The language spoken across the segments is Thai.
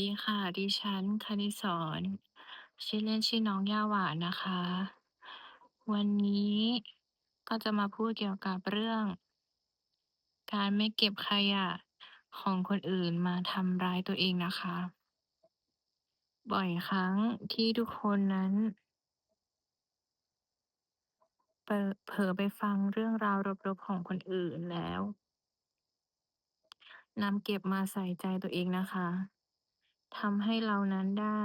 ดีค่ะ ดิฉัน คณิษรชื่อเล่นชื่อน้องย่าหวานนะคะ วันนี้ก็จะมาพูดเกี่ยวกับเรื่อง การไม่เก็บขยะของคนอื่นมาทำร้ายตัวเองนะคะ บ่อยครั้งที่ทุกคนนั้น เปเผลอไปฟังเรื่องราวลบๆของคนอื่นแล้วนำเก็บมาใส่ใจตัวเองนะคะ ทำให้เรานั้นได้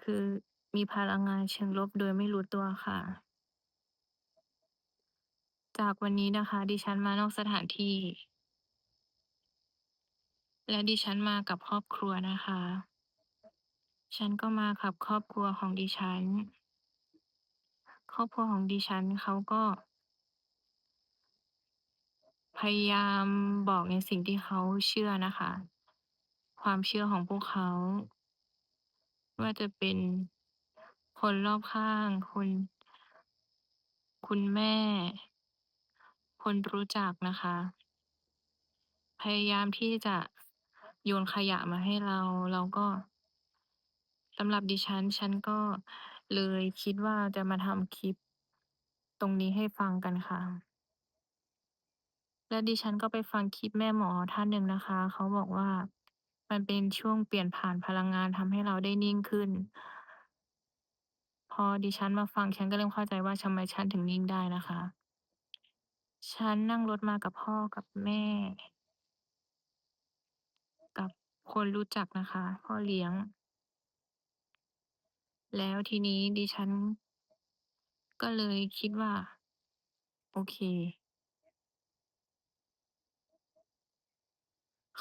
คือมีพลังงานเชิงลบโดยไม่รู้ตัวค่ะ จากวันนี้นะคะ ดิฉันมานอกสถานที่ และดิฉันมากับครอบครัวนะคะ ฉันก็มากับครอบครัวของดิฉัน ครอบครัวของดิฉันเขาก็ พยายามบอกในสิ่งที่เขาเชื่อนะคะ ความเชื่อของพวกเขา ว่าจะเป็นคนรอบข้างคุณคุณแม่ คนรู้จักนะคะ พยายามที่จะโยนขยะมาให้เรา เราก็สำหรับดิฉัน ฉันก็เลยคิดว่าจะมาทำคลิป ตรงนี้ให้ฟังกันค่ะ และดิฉันก็ไปฟังคลิปแม่หมอท่านหนึ่งนะคะ เขาบอกว่า มันเป็นช่วงเปลี่ยนผ่านพลังงานทำให้เราได้นิ่งขึ้น พอดิฉันมาฟังฉันก็เริ่มเข้าใจว่าทำไมฉันถึงนิ่งได้นะคะ ฉันนั่งรถมากับพ่อกับแม่ กับคนรู้จักนะคะ พ่อเลี้ยง แล้วทีนี้ดิฉันก็เลยคิดว่า โอเค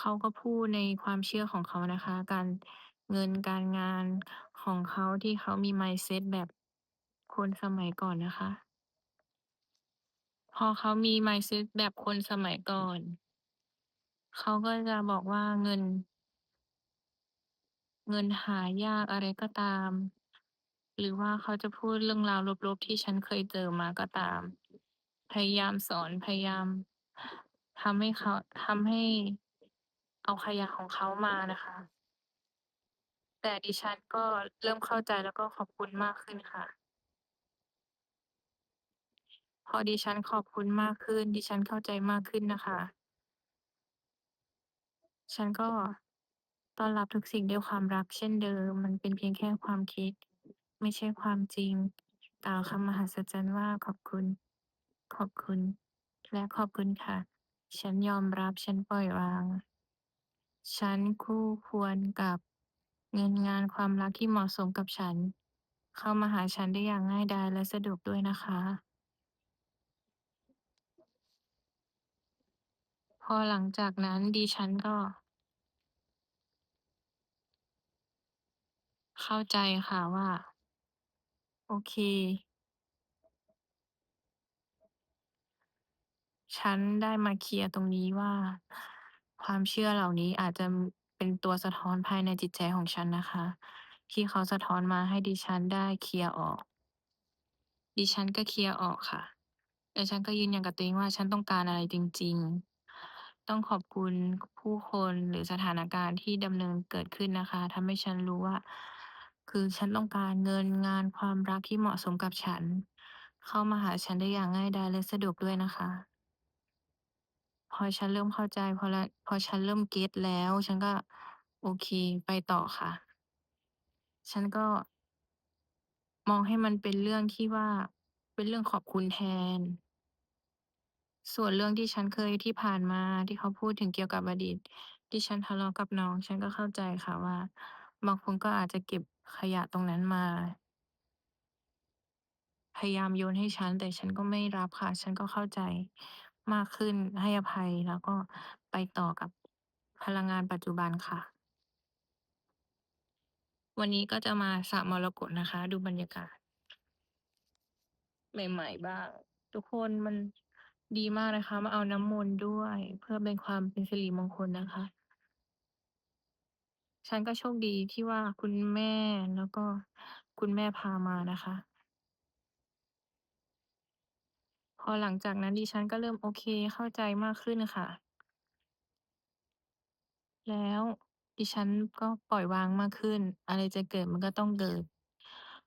เขาก็พูดในความเชื่อของเขานะคะ การเงินการงานของเขาที่เขามี mindset แบบคนสมัยก่อนนะคะ พอเขามี mindset แบบคนสมัยก่อน เขาก็จะบอกว่าเงิน เงินหายากอะไรก็ตาม หรือว่าเขาจะพูดเรื่องราวลบๆที่ฉันเคยเจอมาก็ตาม พยายามสอนพยายามทำให้เขาทำให้ เอาขยะของเขามานะคะ แต่ดิฉันก็เริ่มเข้าใจแล้วก็ขอบคุณมากขึ้นค่ะ พอดิฉันขอบคุณมากขึ้น ดิฉันเข้าใจมากขึ้นนะคะ ฉันก็ต้อนรับทุกสิ่งด้วยความรักเช่นเดิม มันเป็นเพียงแค่ความคิด ไม่ใช่ความจริงกล่าวคำมหัศจรรย์ว่าขอบคุณ ขอบคุณ และขอบคุณค่ะ ฉันยอมรับ ฉันปล่อยวาง ฉันคู่ควรกับเงิน งาน ความรักที่เหมาะสมกับฉัน เข้ามาหาฉันได้อย่างง่ายดายและสะดวกด้วยนะคะ พอหลังจากนั้นดิฉันก็ เข้าใจค่ะว่า โอเค ฉันได้มาเคลียร์ตรงนี้ว่า ความเชื่อเหล่านี้อาจจะเป็นตัวสะท้อนภายในจิตใจของฉันนะคะ ที่เขาสะท้อนมาให้ดิฉันได้เคลียร์ออก ดิฉันก็เคลียร์ออกค่ะ และฉันก็ยืนยันกับตัวเองว่าฉันต้องการอะไรจริง ๆ ต้องขอบคุณผู้คนหรือสถานการณ์ที่ดำเนินเกิดขึ้นนะคะทำให้ฉันรู้ว่า คือฉันต้องการเงินงานความรักที่เหมาะสมกับฉัน เข้ามาหาฉันได้อย่างง่ายดายและสะดวกด้วยนะคะ พอฉันเริ่มเข้าใจ พอและ พอฉันเริ่มเก็ตแล้ว ฉันก็ โอเค ไปต่อค่ะ ฉันก็ มองให้มันเป็นเรื่องที่ว่า เป็นเรื่องขอบคุณแทน ส่วนเรื่องที่ฉันเคย ที่ผ่านมาที่เขาพูดถึงเกี่ยวกับอดีต ที่ฉันทะเลาะกับน้อง ฉันก็เข้าใจค่ะว่า บางคนก็อาจจะเก็บขยะตรงนั้นมา พยายามโยนให้ฉัน แต่ฉันก็ไม่รับค่ะ ฉันก็เข้าใจ มากขึ้น ให้อภัย แล้วก็ไปต่อกับพลังงานปัจจุบันค่ะ วันนี้ก็จะมาสระมรกตนะคะ ดูบรรยากาศ ใหม่ ๆ บ้าง ทุกคนมันดีมากนะคะ มาเอาน้ำมนต์ด้วย เพื่อเป็นความเป็นสิริมงคลนะคะ ฉันก็โชคดีที่ว่าคุณแม่แล้วก็คุณแม่พามานะคะ พอหลังจากนั้นดิฉันก็เริ่มโอเค เข้าใจมากขึ้นค่ะ แล้วดิฉันก็ปล่อยวางมากขึ้น อะไรจะเกิดมันก็ต้องเกิด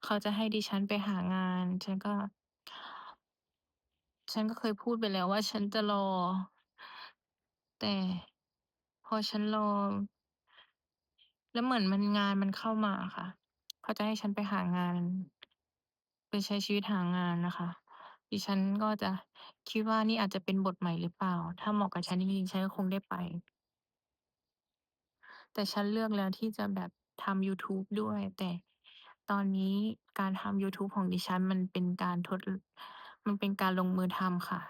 เขาจะให้ดิฉันไปหางาน ฉันก็ ฉันก็เคยพูดไปแล้วว่า ฉันจะรอ แต่พอฉันรอ แล้วเหมือนมัน งานมันเข้ามาอะค่ะ เขาจะให้ฉันไปหางาน ไปใช้ชีวิตหางานน่ะค่ะ ดิฉันก็จะคิดว่า นี่อาจจะเป็นบทใหม่หรือเปล่า ถ้าเหมาะกับฉันจริง ๆ ฉันก็คงได้ไป แต่ฉันเลือกแล้วที่จะแบบทำยูทูบด้วย แต่ตอนนี้การทำยูทูบของดิฉันมันเป็นการทด มันเป็นการลงมือทำค่ะ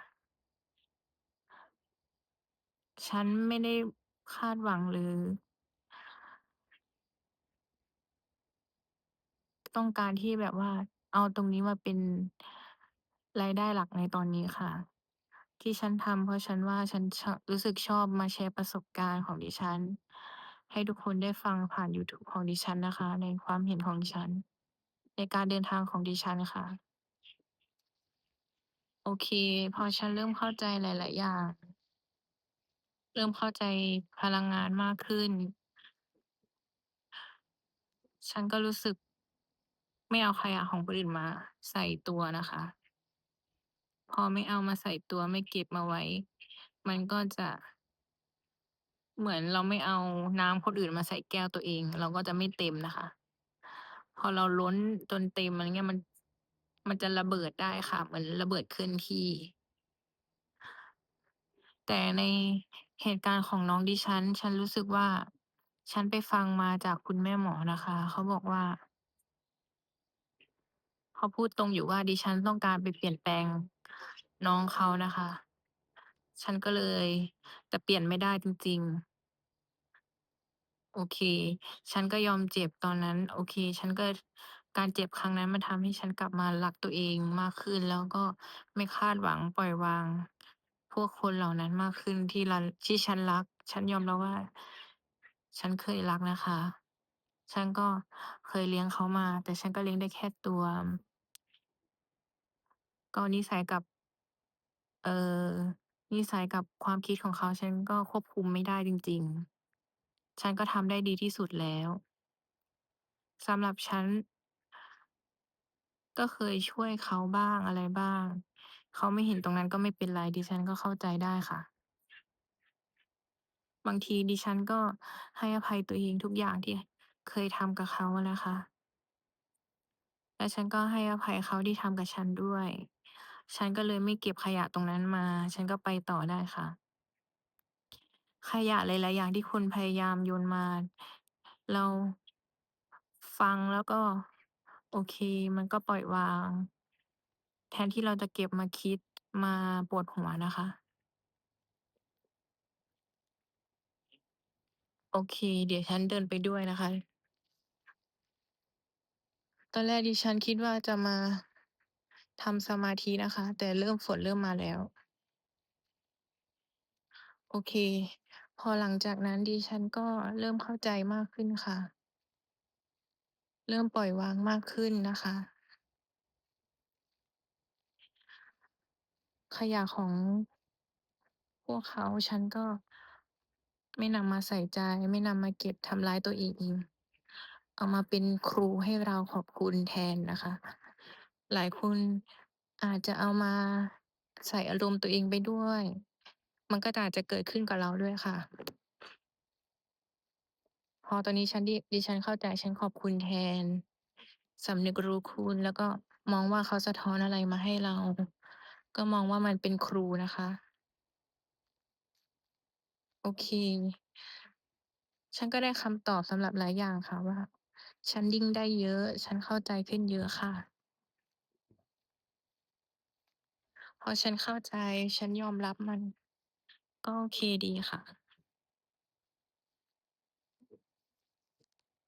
ฉันไม่ได้คาดหวัง หรือ ต้องการที่แบบว่าเอาตรงนี้มาเป็น รายได้หลักในตอนนี้ค่ะ ที่ฉันทำเพราะฉันว่าฉันชรู้สึกชอบมาแชร์ประสบการณ์ของดิฉัน ให้ทุกคนได้ฟังผ่านยูทูบของดิฉันนะคะ ในความเห็นของดิฉัน ในการเดินทางของดิฉันค่ะ โอเค พอฉันเริ่มเข้าใจหลาย ๆ อย่าง เริ่มเข้าใจพลังงานมากขึ้น ฉันก็รู้สึก ไม่เอาขยะของคนอื่นมาใส่ตัวนะคะ พอไม่เอามาใส่ตัว ไม่เก็บมาไว้ มันก็จะ เหมือนเราไม่เอาน้ำคนอื่นมาใส่แก้วตัวเอง เราก็จะไม่เต็มนะคะ พอเราล้นจนเต็มอะไรเงี้ยมัน มันจะระเบิดได้ค่ะ เหมือนระเบิดเคลื่อนที่ แต่ในเหตุการณ์ของน้องดิฉัน ฉันรู้สึกว่า ฉันไปฟังมาจากคุณแม่หมอนะคะ เขาบอกว่า เขาพูดตรงอยู่ว่าดิฉันต้องการไปเปลี่ยนแปลง น้องเขานะคะ ฉันก็เลย แต่เปลี่ยนไม่ได้จริง ๆ โอเค ฉันก็ยอมเจ็บตอนนั้น โอเค ฉันก็ การเจ็บครั้งนั้นมันทำให้ฉันกลับมารักตัวเองมากขึ้น แล้วก็ไม่คาดหวังปล่อยวาง พวกคนเหล่านั้นมากขึ้นที่รัน ที่ฉันรัก ฉันยอมรับว่า ฉันเคยรักนะคะ ฉันก็เคยเลี้ยงเขามา แต่ฉันก็เลี้ยงได้แค่ตัว ก็นิสัยกับ เอ่อ นิสัยกับความคิดของเขาฉันก็ควบคุมไม่ได้จริง ๆ ฉันก็ทำได้ดีที่สุดแล้ว สำหรับฉัน ก็เคยช่วยเขาบ้าง อะไรบ้าง เขาไม่เห็นตรงนั้นก็ไม่เป็นไร ดิฉันก็เข้าใจได้ค่ะ บางทีดิฉันก็ให้อภัยตัวเองทุกอย่างที่เคยทำกับเขาอะนะคะ และฉันก็ให้อภัยเขาที่ทำกับฉันด้วย ฉันก็เลยไม่เก็บขยะตรงนั้นมา ฉันก็ไปต่อได้ค่ะ ขยะหลาย ๆ อย่างที่คุณพยายามโยนมา เราฟังแล้วก็ โอเค มันก็ปล่อยวาง แทนที่เราจะเก็บมาคิด มาปวดหัวนะคะ โอเค เดี๋ยวฉันเดินไปด้วยนะคะ ตอนแรกดิฉันคิดว่าจะมา ทำสมาธินะคะ แต่เริ่มฝนเริ่มมาแล้ว โอเค พอหลังจากนั้นดิฉันก็เริ่มเข้าใจมากขึ้นค่ะ เริ่มปล่อยวางมากขึ้นนะคะ ขยะของพวกเขาฉันก็ไม่นำมาใส่ใจ ไม่นำมาเก็บทำร้ายตัวเองอีกเอามาเป็นครูให้เราขอบคุณแทนนะคะ หลายคนอาจจะเอามาใส่อารมณ์ตัวเองไปด้วย มันก็อาจจะเกิดขึ้นกับเราด้วยค่ะ พอตอนนี้ฉัน ดิ ดิฉันเข้าใจ ฉันขอบคุณแทน สำนึกรู้คุณ แล้วก็มองว่าเขาสะท้อนอะไรมาให้เรา ก็มองว่ามันเป็นครูนะคะ โอเค ฉันก็ได้คำตอบสำหรับหลายอย่างค่ะว่า ฉันยิ่งได้เยอะ ฉันเข้าใจขึ้นเยอะค่ะ พอฉันเข้าใจ ฉันยอมรับมัน ก็โอเคดีค่ะ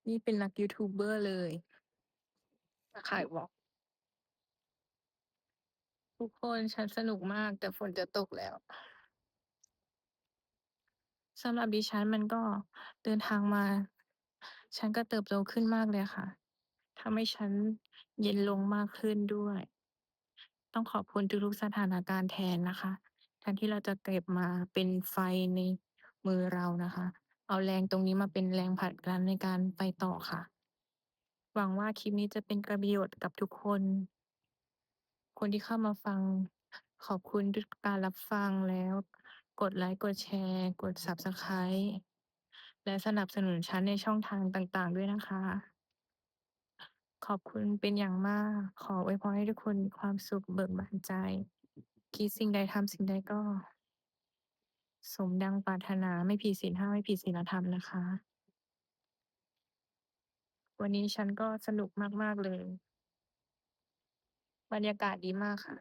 นี่เป็นนักยูทูบเบอร์เลยมาขายวอล์กทุกคนฉันสนุกมากแต่ฝนจะตกแล้วสำหรับดิฉันมันก็เดินทางมา ฉันก็เติบโตขึ้นมากเลยค่ะทำให้ฉันเย็นลงมากขึ้นด้วย ต้องขอบคุณทุก ๆ สถานการณ์แทนนะคะ แทนที่เราจะเก็บมาเป็นไฟในมือเรานะคะ เอาแรงตรงนี้มาเป็นแรงผลักดันในการไปต่อค่ะ หวังว่าคลิปนี้จะเป็นประโยชน์กับทุกคน คนที่เข้ามาฟัง ขอบคุณทุกการรับฟังแล้ว กดไลก์กดแชร์ กด Subscribe และสนับสนุนฉันในช่องทางต่าง ๆ ด้วยนะคะ ขอบคุณเป็นอย่างมาก ขออวยพรให้ทุกคนมีความสุขเบิกบานใจ คิดสิ่งใดทำสิ่งใดก็ สมดังปรารถนาไม่ผิดศีล5ไม่ผิดศีลธรรมนะคะ วันนี้ฉันก็สนุกมาก ๆ เลย บรรยากาศดีมากค่ะ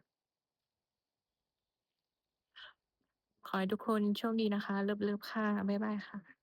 ขอให้ทุกคนโชคดีนะคะ เลิฟๆค่ะ บ๊ายบายค่ะ